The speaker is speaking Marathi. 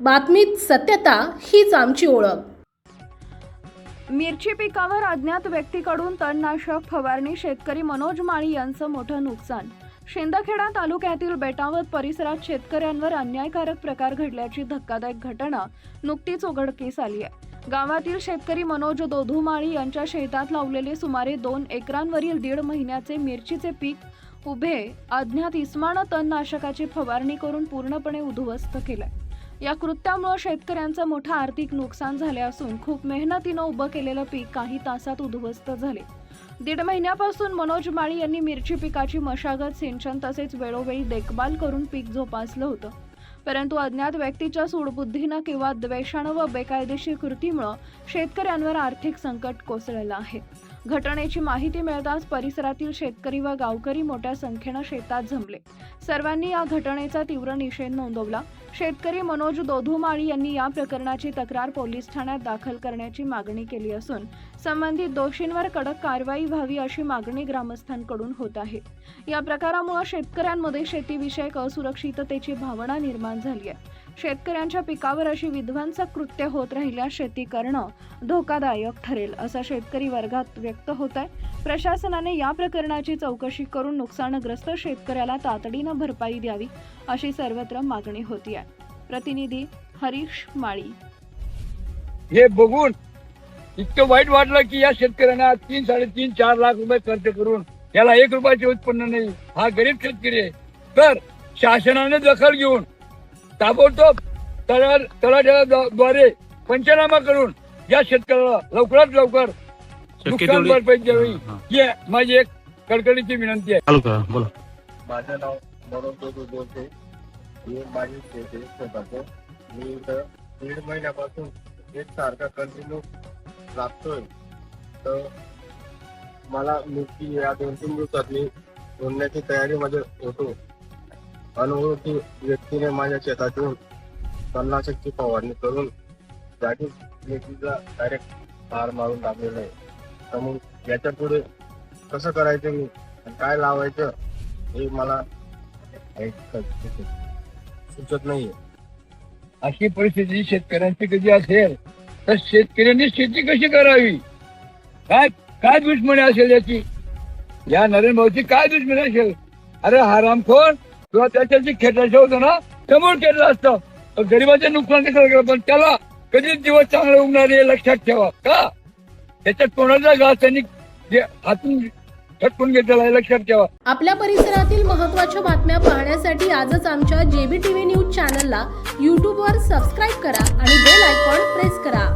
बातमीत सत्यता हीच आमची ओळख. मिरची पिकावर अज्ञात व्यक्तीकडून तणनाशक फवारणी शेतकरी मनोज माळी यांचं मोठं नुकसान. शिंदखेडा तालुक्यातील बेटावत परिसरात शेतकऱ्यांवर अन्यायकारक प्रकार घडल्याची धक्कादायक घटना नुकतीच उघडकीस आली आहे गावातील शेतकरी मनोज दोधुमाळी यांच्या शेतात लावलेले सुमारे दोन एकरांवरील दीड महिन्याचे मिरचीचे पीक उभे अज्ञात इस्मानं तणनाशकाची फवारणी करून पूर्णपणे उद्ध्वस्त केलंय. या कृत्यामुळे शेतकऱ्यांचं मोठं आर्थिक नुकसान झाले असून खूप मेहनतीनं उभं केलेलं पीक काही तासात उद्ध्वस्त झाले. दीड महिन्यापासून मनोज माळी यांनी मिरची पिकाची मशागत सिंचन तसेच वेळोवेळी देखभाल करून पीक जोपासलं होतं. परंतु अज्ञात व्यक्तीच्या सूडबुद्धीनं किंवा द्वेषानं व बेकायदेशीर कृतीमुळं शेतकऱ्यांवर आर्थिक संकट कोसळलं आहे. घटनेची माहिती मिळताच परिसरातील शेतकरी व गावकरी मोठ्या संख्येनं शेतात जमले. सर्वांनी या घटनेचा तीव्र निषेध नोंदवला. शेतकरी मनोज दोधुमाळी यांनी या प्रकरणाची तक्रार पोलीस ठाण्यात दाखल करण्याची मागणी केली असून संबंधित दोषींवर कडक कारवाई व्हावी अशी मागणी ग्रामस्थांकडून होत आहे. या प्रकारामुळे शेतकऱ्यांमध्ये शेतीविषयक असुरक्षिततेची भावना निर्माण झाली आहे. शेतकऱ्यांच्या पिकावर अशी विध्वंसक कृत्य होत राहिल्यास शेती करणं धोकादायक ठरेल असा शेतकरी वर्गात व्यक्त होत आहे प्रशासनाने या प्रकरणाची चौकशी करून नुकसानग्रस्त शेतकऱ्याला तातडीनं भरपाई द्यावी अशी सर्वत्र मागणी होती आहे प्रतिनिधी हरीश माळी. हे बघून इतकं वाईट वाटलं की या शेतकऱ्यांना तीन साडेतीन चार लाख रुपये खर्च करून याला एक रुपयाचे उत्पन्न नाही. हा गरीब शेतकरी आहे. तर शासनाने दखल घेऊन ताबडतोब तळा- तलाठ्याला द्वारे पंचनामा करून या शेतकऱ्याला लवकरात लवकर नुकसान भरपाई द्यावी. हा, हा. ही माझी एक कडकडीची विनंती आहे. बोला. माझं नाव मनोज बोलते. मी माझी शेती स्वतःचं मी इथं दीड महिन्यापासून एक सारखा कंटिन्यू लागतोय. तर मला मिरची या दोन तीन दिवसात मी बोलण्याची तयारीमध्ये होतो. अनुभवती व्यक्तीने माझ्या शेतातून येऊन तणनाशकची फवारणी करून जागीच मिरचीला डायरेक्ट हार मारून टाकलेलं. आहे तर मग याच्यापुढे कसं करायचं मी? आणि काय लावायचं? हे मला सुचत नाहीये. अशी परिस्थिती शेतकऱ्यांची कधी असेल तर शेतकऱ्यांनी शेती कशी करावी? काय काय दुश्मनी असेल याची? या नरेंद्र भाऊची काय दुश्मनी असेल? अरे हरामखोर किंवा त्याच्याशी जे खेटायचं होतं ना समोर केलं असतं. गरीबाचे गरिबाचे नुकसान कसं केलं पण त्याला कधीच दिवस चांगले उगणार हे लक्षात ठेवा का? त्याच्या तोंडाचा घास त्यांनी हातून झटकून घेतलेला आहे लक्षात ठेवा. आपल्या परिसरातील महत्त्वाच्या बातम्या पाहण्यासाठी आजच आमच्या जेबी टीव्ही न्यूज चॅनलला यूट्यूबवर सबस्क्राईब करा आणि बेल आयकॉन प्रेस करा.